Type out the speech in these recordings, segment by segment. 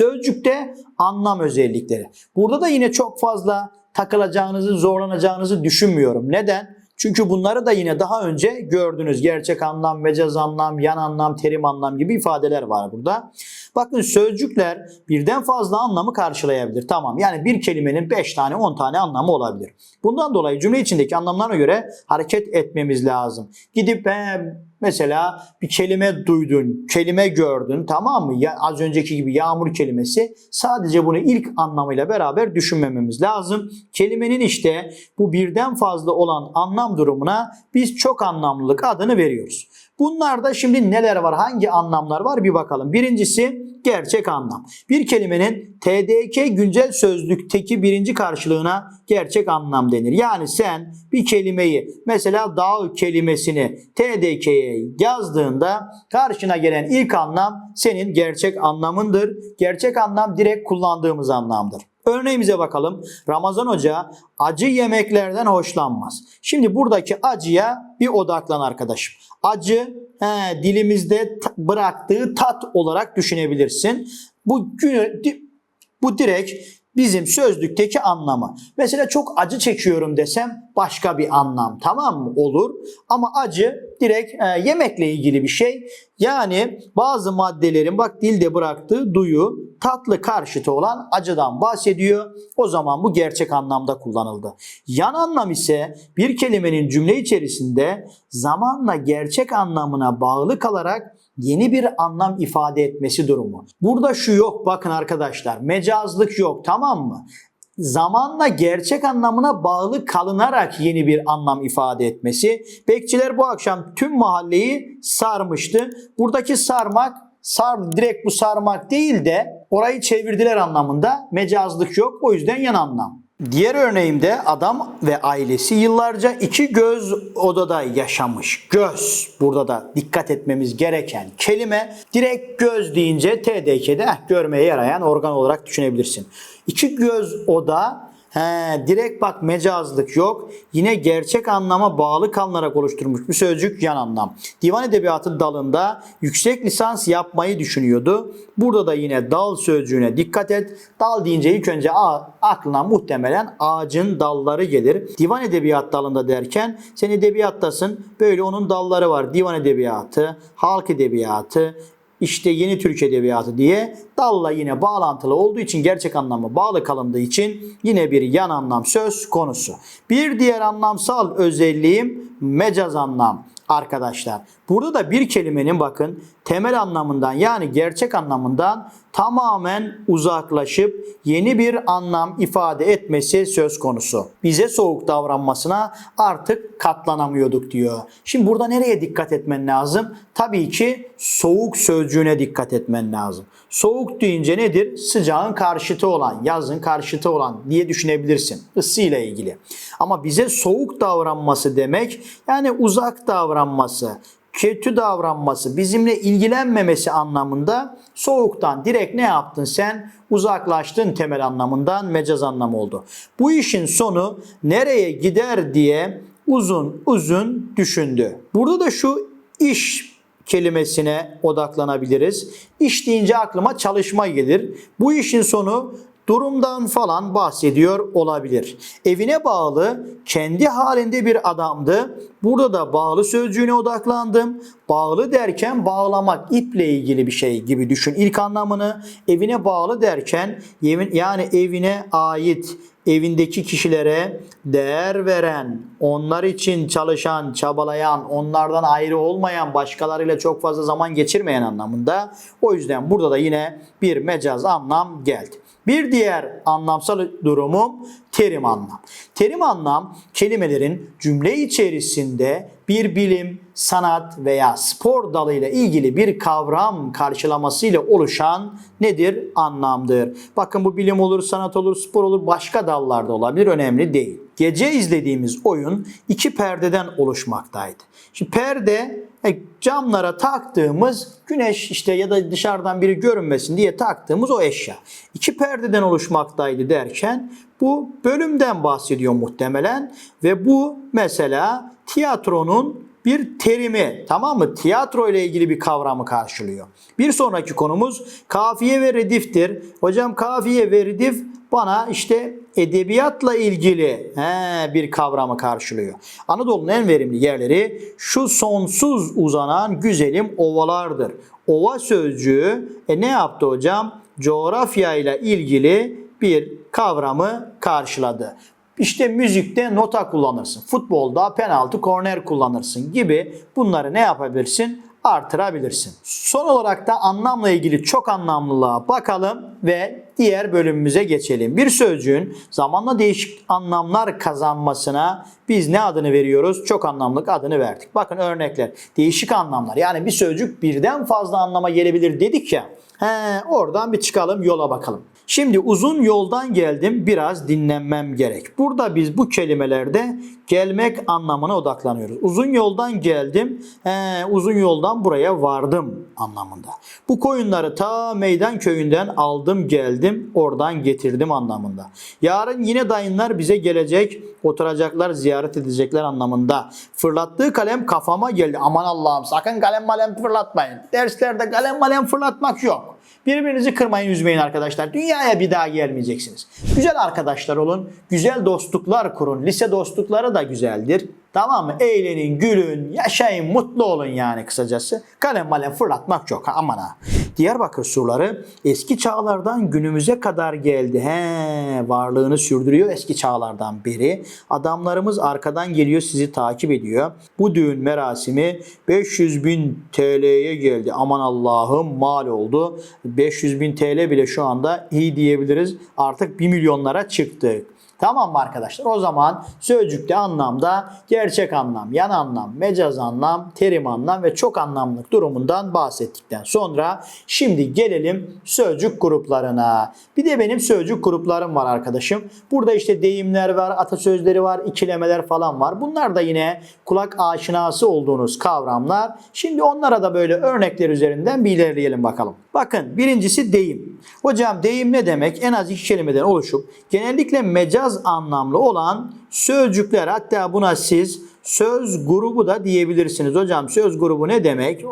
Sözcükte anlam özellikleri. Burada da yine çok fazla takılacağınızı, zorlanacağınızı düşünmüyorum. Neden? Çünkü bunları da yine daha önce gördünüz. Gerçek anlam, mecaz anlam, yan anlam, terim anlam gibi ifadeler var burada. Bakın sözcükler birden fazla anlamı karşılayabilir. Tamam yani bir kelimenin 5 tane 10 tane anlamı olabilir. Bundan dolayı cümle içindeki anlamlarına göre hareket etmemiz lazım. Gidip he, mesela bir kelime duydun, kelime gördün tamam mı? Ya, az önceki gibi yağmur kelimesi sadece bunu ilk anlamıyla beraber düşünmememiz lazım. Kelimenin işte bu birden fazla olan anlam durumuna biz çok anlamlılık adını veriyoruz. Bunlarda şimdi neler var? Hangi anlamlar var? Bir bakalım. Birincisi gerçek anlam. Bir kelimenin TDK güncel sözlükteki birinci karşılığına gerçek anlam denir. Yani sen bir kelimeyi mesela dağ kelimesini TDK'ye yazdığında karşına gelen ilk anlam senin gerçek anlamındır. Gerçek anlam direkt kullandığımız anlamdır. Örneğimize bakalım. Ramazan Hoca acı yemeklerden hoşlanmaz. Şimdi buradaki acıya bir odaklan arkadaşım. Acı he, dilimizde bıraktığı tat olarak düşünebilirsin. Bu bu direkt bizim sözlükteki anlamı. Mesela çok acı çekiyorum desem başka bir anlam tamam mı? Olur. Ama acı direkt e, yemekle ilgili bir şey. Yani bazı maddelerin bak dilde bıraktığı duyu tatlı karşıtı olan acıdan bahsediyor. O zaman bu gerçek anlamda kullanıldı. Yan anlam ise bir kelimenin cümle içerisinde zamanla gerçek anlamına bağlı kalarak yeni bir anlam ifade etmesi durumu. Burada şu yok bakın arkadaşlar mecazlık yok tamam mı? Zamanla gerçek anlamına bağlı kalınarak yeni bir anlam ifade etmesi. Bekçiler bu akşam tüm mahalleyi sarmıştı. Buradaki sarmak sar direkt bu sarmak değil de orayı çevirdiler anlamında mecazlık yok. O yüzden yan anlam. Diğer örneğimde adam ve ailesi yıllarca iki göz odada yaşamış. Göz burada da dikkat etmemiz gereken kelime direkt göz deyince TDK'de eh, görmeye yarayan organ olarak düşünebilirsin. İki göz oda He, direkt bak mecazlık yok. Yine gerçek anlama bağlı kalınarak oluşturmuş bir sözcük yan anlam. Divan edebiyatı dalında yüksek lisans yapmayı düşünüyordu. Burada da yine dal sözcüğüne dikkat et. Dal deyince ilk önce a- aklına muhtemelen ağacın dalları gelir. Divan edebiyat dalında derken sen edebiyattasın. Böyle onun dalları var. Divan edebiyatı, halk edebiyatı, işte yeni Türk Edebiyatı diye dalla yine bağlantılı olduğu için gerçek anlamı bağlı kalındığı için yine bir yan anlam söz konusu. Bir diğer anlamsal özelliğim mecaz anlam arkadaşlar. Burada da bir kelimenin bakın temel anlamından yani gerçek anlamından tamamen uzaklaşıp yeni bir anlam ifade etmesi söz konusu. Bize soğuk davranmasına artık katlanamıyorduk diyor. Şimdi burada nereye dikkat etmen lazım? Tabii ki soğuk sözcüğüne dikkat etmen lazım. Soğuk deyince nedir? Sıcağın karşıtı olan, yazın karşıtı olan diye düşünebilirsin. Isıyla ilgili. Ama bize soğuk davranması demek yani uzak davranması, kötü davranması, bizimle ilgilenmemesi anlamında soğuktan direkt ne yaptın sen? Uzaklaştın temel anlamından mecaz anlamı oldu. Bu işin sonu nereye gider diye uzun uzun düşündü. Burada da şu iş kelimesine odaklanabiliriz. İş deyince aklıma çalışma gelir. Bu işin sonu durumdan falan bahsediyor olabilir. Evine bağlı, kendi halinde bir adamdı. Burada da bağlı sözcüğüne odaklandım. Bağlı derken bağlamak, iple ilgili bir şey gibi düşün. İlk anlamını evine bağlı derken yani evine ait, evindeki kişilere değer veren, onlar için çalışan, çabalayan, onlardan ayrı olmayan, başkalarıyla çok fazla zaman geçirmeyen anlamında. O yüzden burada da yine bir mecaz anlam geldi. Bir diğer anlamsal durumum terim anlam. Terim anlam kelimelerin cümle içerisinde bir bilim, sanat veya spor dalıyla ilgili bir kavram karşılamasıyla oluşan nedir? Anlamdır. Bakın bu bilim olur, sanat olur, spor olur, başka dallarda olabilir. Önemli değil. Gece izlediğimiz oyun iki perdeden oluşmaktaydı. Şimdi perde e, camlara taktığımız güneş işte ya da dışarıdan biri görünmesin diye taktığımız o eşya. İki perdeden oluşmaktaydı derken bu bölümden bahsediyor muhtemelen ve bu mesela tiyatronun bir terimi tamam mı? Tiyatro ile ilgili bir kavramı karşılıyor. Bir sonraki konumuz kafiye ve rediftir. Hocam kafiye ve redif bana işte edebiyatla ilgili he, bir kavramı karşılıyor. Anadolu'nun en verimli yerleri şu sonsuz uzanan güzelim ovalardır. Ova sözcüğü e, ne yaptı hocam? Coğrafya ile ilgili bir kavramı karşıladı. İşte müzikte nota kullanırsın. Futbolda penaltı, korner kullanırsın gibi bunları ne yapabilirsin? Artırabilirsin. Son olarak da anlamla ilgili çok anlamlılığa bakalım ve diğer bölümümüze geçelim. Bir sözcüğün zamanla değişik anlamlar kazanmasına biz ne adını veriyoruz? Çok anlamlık adını verdik. Bakın örnekler. Değişik anlamlar. Yani bir sözcük birden fazla anlama gelebilir dedik ya. He, oradan bir çıkalım yola bakalım. Şimdi uzun yoldan geldim biraz dinlenmem gerek. Burada biz bu kelimelerde gelmek anlamına odaklanıyoruz. Uzun yoldan geldim, he, uzun yoldan buraya vardım anlamında. Bu koyunları ta meydan köyünden aldım geldim oradan getirdim anlamında. Yarın yine dayınlar bize gelecek oturacaklar ziyaret edecekler anlamında. Fırlattığı kalem kafama geldi. Aman Allah'ım sakın kalem malem fırlatmayın. Derslerde kalem malem fırlatmak yok. Birbirinizi kırmayın, üzmeyin arkadaşlar. Dünyaya bir daha gelmeyeceksiniz. Güzel arkadaşlar olun, güzel dostluklar kurun. Lise dostlukları da güzeldir. Tamam mı? Eğlenin, gülün, yaşayın, mutlu olun yani kısacası. Kalem malem fırlatmak yok. Ha, aman ha. Diyarbakır surları eski çağlardan günümüze kadar geldi. He, varlığını sürdürüyor eski çağlardan beri. Adamlarımız arkadan geliyor sizi takip ediyor. Bu düğün merasimi 500 bin TL'ye geldi. Aman Allah'ım mal oldu. 500 bin TL bile şu anda iyi diyebiliriz. Artık 1 milyonlara çıktık. Tamam mı arkadaşlar? O zaman sözcükte anlamda gerçek anlam, yan anlam, mecaz anlam, terim anlam ve çok anlamlık durumundan bahsettikten sonra şimdi gelelim sözcük gruplarına. Bir de benim sözcük gruplarım var arkadaşım. Burada işte deyimler var, atasözleri var, ikilemeler falan var. Bunlar da yine kulak aşinası olduğunuz kavramlar. Şimdi onlara da böyle örnekler üzerinden bir ilerleyelim bakalım. Bakın birincisi deyim. Hocam deyim ne demek? En az iki kelimeden oluşup genellikle mecaz anlamlı olan sözcükler hatta buna siz söz grubu da diyebilirsiniz. Hocam söz grubu ne demek?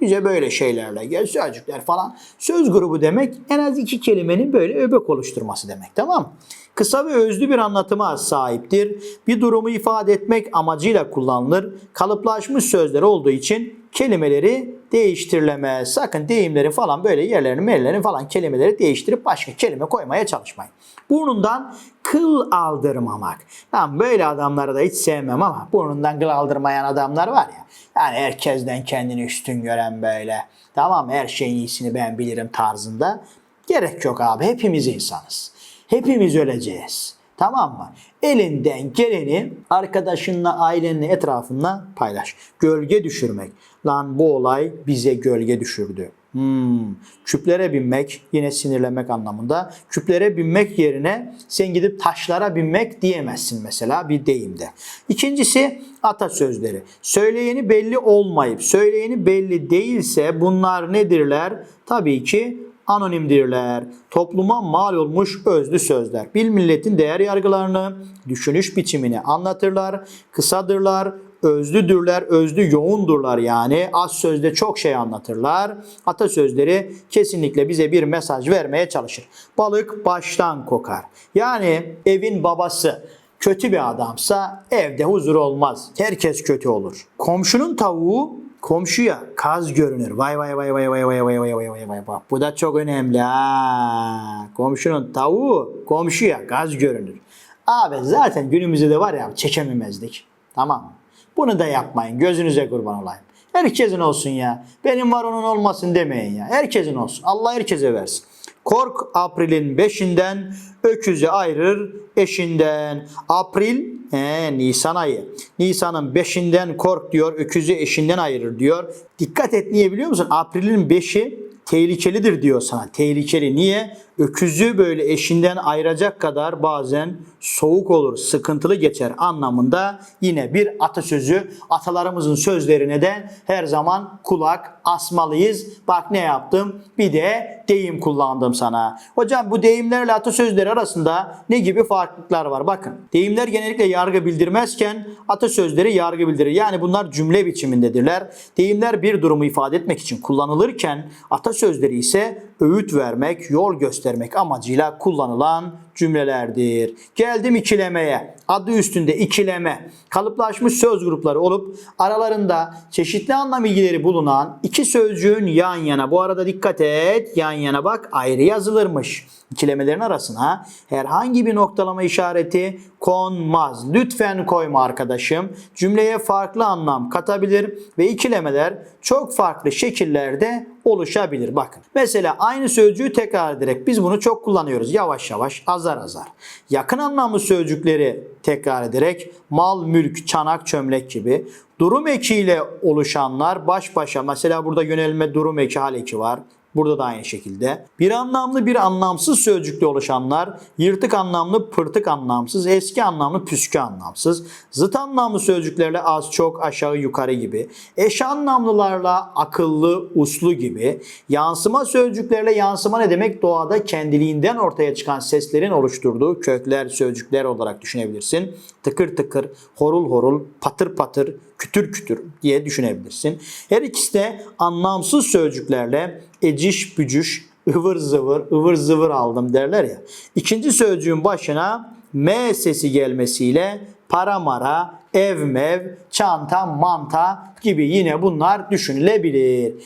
Bize böyle şeylerle gel sözcükler falan. Söz grubu demek en az iki kelimenin böyle öbek oluşturması demek tamam mı? Kısa ve özlü bir anlatıma sahiptir. Bir durumu ifade etmek amacıyla kullanılır. Kalıplaşmış sözler olduğu için kelimeleri değiştirilemez. Sakın deyimleri falan böyle yerlerini merlerini falan kelimeleri değiştirip başka kelime koymaya çalışmayın. Burnundan kıl aldırmamak. Ben böyle adamları da hiç sevmem ama burnundan kıl aldırmayan adamlar var ya. Yani herkesten kendini üstün gören böyle. Tamam her şeyin iyisini ben bilirim tarzında. Gerek yok abi hepimiz insanız. Hepimiz öleceğiz. Tamam mı? Elinden geleni arkadaşınla, ailenle, etrafınla paylaş. Gölge düşürmek. Lan bu olay bize gölge düşürdü. Hmm. Küplere binmek yine sinirlemek anlamında. Küplere binmek yerine sen gidip taşlara binmek diyemezsin mesela bir deyimde. İkincisi atasözleri. Söyleyeni belli olmayıp söyleyeni belli değilse bunlar nedirler? Tabii ki anonimdirler. Topluma mal olmuş özlü sözler. Bir milletin değer yargılarını, düşünüş biçimini anlatırlar. Kısadırlar, özlüdürler, özlü yoğundurlar yani. Az sözde çok şey anlatırlar. Atasözleri kesinlikle bize bir mesaj vermeye çalışır. Balık baştan kokar. Yani evin babası kötü bir adamsa evde huzur olmaz. Herkes kötü olur. Komşunun tavuğu komşuya kaz görünür. Vay vay vay vay vay vay vay vay vay vay vay. Bak bu da çok önemli ha. Komşunun tavuğu komşuya kaz görünür. Abi zaten günümüzde de var ya çekememezdik. Tamam? Bunu da yapmayın. Gözünüze kurban olayım. Herkesin olsun ya. Benim var onun olmasın demeyin ya. Herkesin olsun. Allah herkese versin. Kork April'in beşinden, öküzü ayırır eşinden. April, he, Nisan ayı. Nisan'ın beşinden kork diyor, öküzü eşinden ayırır diyor. Dikkat et niye biliyor musun? April'in beşi tehlikelidir diyor sana. Tehlikeli. Niye? Öküzü böyle eşinden ayıracak kadar bazen soğuk olur, sıkıntılı geçer anlamında yine bir atasözü. Atalarımızın sözlerine de her zaman kulak asmalıyız. Bak ne yaptım? Bir de deyim kullandım sana. Hocam bu deyimlerle atasözleri arasında ne gibi farklılıklar var? Bakın deyimler genellikle yargı bildirmezken atasözleri yargı bildirir. Yani bunlar cümle biçimindedirler. Deyimler bir durumu ifade etmek için kullanılırken atasözleri ise öğüt vermek, yol göstermek amacıyla kullanılan cümlelerdir. Geldim ikilemeye. Adı üstünde ikileme. Kalıplaşmış söz grupları olup aralarında çeşitli anlam ilgileri bulunan iki sözcüğün yan yana. Bu arada dikkat et. Yan yana bak ayrı yazılırmış. İkilemelerin arasına herhangi bir noktalama işareti konmaz. Lütfen koyma arkadaşım. Cümleye farklı anlam katabilir ve ikilemeler çok farklı şekillerde oluşabilir. Bakın mesela aynı sözcüğü tekrar ederek biz bunu çok kullanıyoruz. Yavaş yavaş azar azar. Yakın anlamlı sözcükleri tekrar ederek mal, mülk, çanak, çömlek gibi durum ekiyle oluşanlar baş başa mesela burada yönelme durum eki hal eki var. Burada da aynı şekilde. Bir anlamlı bir anlamsız sözcükle oluşanlar yırtık anlamlı pırtık anlamsız, eski anlamlı püskü anlamsız, zıt anlamlı sözcüklerle az çok aşağı yukarı gibi, eş anlamlılarla akıllı uslu gibi, yansıma sözcüklerle yansıma ne demek? Doğada kendiliğinden ortaya çıkan seslerin oluşturduğu kökler, sözcükler olarak düşünebilirsin. Tıkır tıkır, horul horul, patır patır, kütür kütür diye düşünebilirsin. Her ikisi de anlamsız sözcüklerle eciş bücüş, ıvır zıvır, ıvır zıvır aldım derler ya. İkinci sözcüğün başına M sesi gelmesiyle para mara, ev mev, çanta, manta gibi yine bunlar düşünülebilir.